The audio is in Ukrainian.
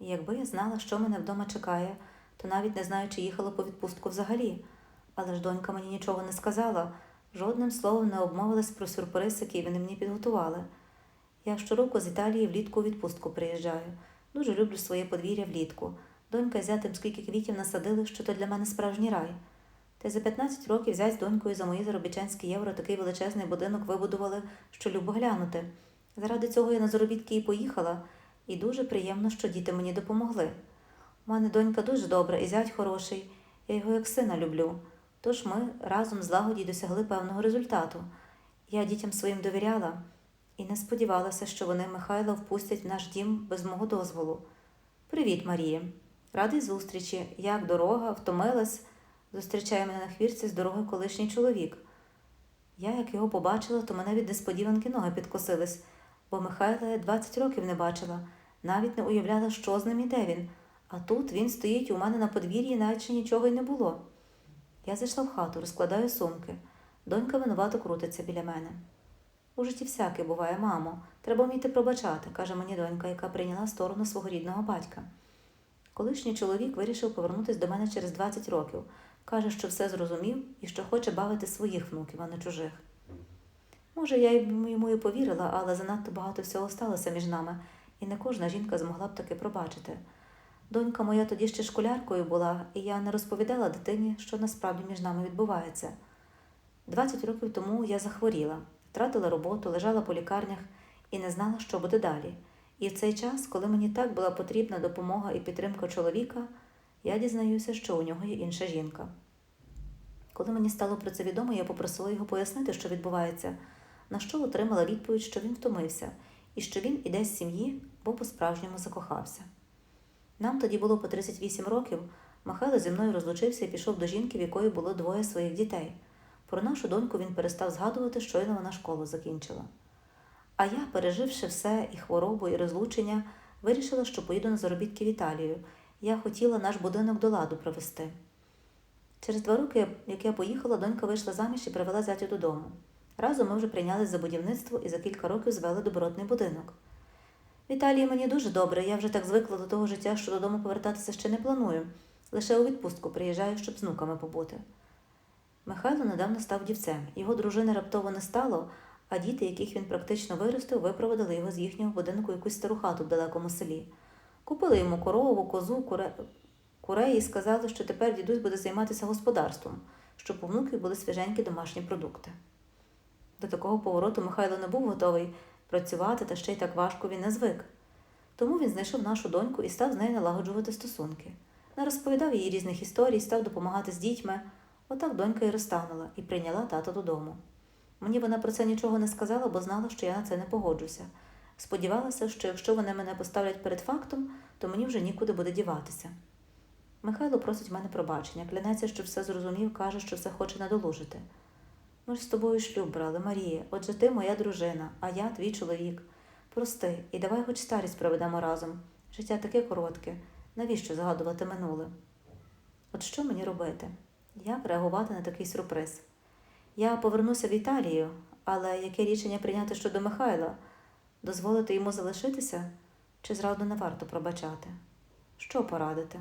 Якби я знала, що мене вдома чекає, то навіть не знаю, чи їхала по відпустку взагалі. Але ж донька мені нічого не сказала, жодним словом не обмовилась про сюрприз, який вони мені підготували. Я щороку з Італії влітку у відпустку приїжджаю. Дуже люблю своє подвір'я влітку. Донька з зятем скільки квітів насадили, що то для мене справжній рай. Та за 15 років зять з донькою за мої заробітчанські євро такий величезний будинок вибудували, що любо глянути. Заради цього я на заробітки і поїхала, і дуже приємно, що діти мені допомогли. У мене донька дуже добра і зять хороший, я його як сина люблю. Тож ми разом з лагоді досягли певного результату. Я дітям своїм довіряла і не сподівалася, що вони Михайла впустять в наш дім без мого дозволу. Привіт, Марія. Радий зустрічі. Як дорога, втомилась? Зустрічає мене на хвірці з дороги колишній чоловік. Я, як його побачила, то мене від несподіванки ноги підкосились, бо Михайла я 20 років не бачила, навіть не уявляла, що з ним і де він. А тут він стоїть у мене на подвір'ї, наче нічого й не було. Я зайшла в хату, розкладаю сумки. Донька винувато крутиться біля мене. У житті всяке буває, мамо. Треба вміти пробачати, каже мені донька, яка прийняла сторону свого рідного батька. Колишній чоловік вирішив повернутися до мене через 20 років. Каже, що все зрозумів і що хоче бавити своїх внуків, а не чужих. Може, я йому і повірила, але занадто багато всього сталося між нами, і не кожна жінка змогла б таки пробачити. Донька моя тоді ще школяркою була, і я не розповідала дитині, що насправді між нами відбувається. 20 років тому я захворіла, втратила роботу, лежала по лікарнях і не знала, що буде далі. І в цей час, коли мені так була потрібна допомога і підтримка чоловіка, я дізнаюся, що у нього є інша жінка. Коли мені стало про це відомо, я попросила його пояснити, що відбувається, на що отримала відповідь, що він втомився і що він іде з сім'ї, бо по-справжньому закохався. Нам тоді було по 38 років. Михайло зі мною розлучився і пішов до жінки, в якої було двоє своїх дітей. Про нашу доньку він перестав згадувати, щойно вона школу закінчила. А я, переживши все і хворобу, і розлучення, вирішила, що поїду на заробітки в Італію. Я хотіла наш будинок до ладу провести. Через два роки, як я поїхала, донька вийшла заміж і привела зятю додому. Разом ми вже прийнялись за будівництво і за кілька років звели добротний будинок. В Італії мені дуже добре, я вже так звикла до того життя, що додому повертатися ще не планую. Лише у відпустку приїжджаю, щоб з внуками побути. Михайло недавно став дівцем. Його дружини раптово не стало, а діти, яких він практично виростив, випроводили його з їхнього будинку якусь стару хату в далекому селі. Купили йому корову, козу, куре... курей і сказали, що тепер дідусь буде займатися господарством, щоб у внуків були свіженькі домашні продукти. До такого повороту Михайло не був готовий працювати, та ще й так важко він не звик. Тому він знайшов нашу доньку і став з нею налагоджувати стосунки. Не розповідав їй різних історій, став допомагати з дітьми. Отак донька і розтанула і прийняла тата додому. Мені вона про це нічого не сказала, бо знала, що я на це не погоджуся. Сподівалася, що якщо вони мене поставлять перед фактом, то мені вже нікуди буде діватися. Михайло просить мене пробачення, клянеться, що все зрозумів, каже, що все хоче надолужити. Ми ж з тобою шлюб брали, Марія, отже ти моя дружина, а я твій чоловік. Прости, і давай хоч старість проведемо разом. Життя таке коротке, навіщо згадувати минуле? От що мені робити? Як реагувати на такий сюрприз? Я повернуся в Італію, але яке рішення прийняти щодо Михайла? Дозволити йому залишитися чи зраду не варто пробачати? Що порадити?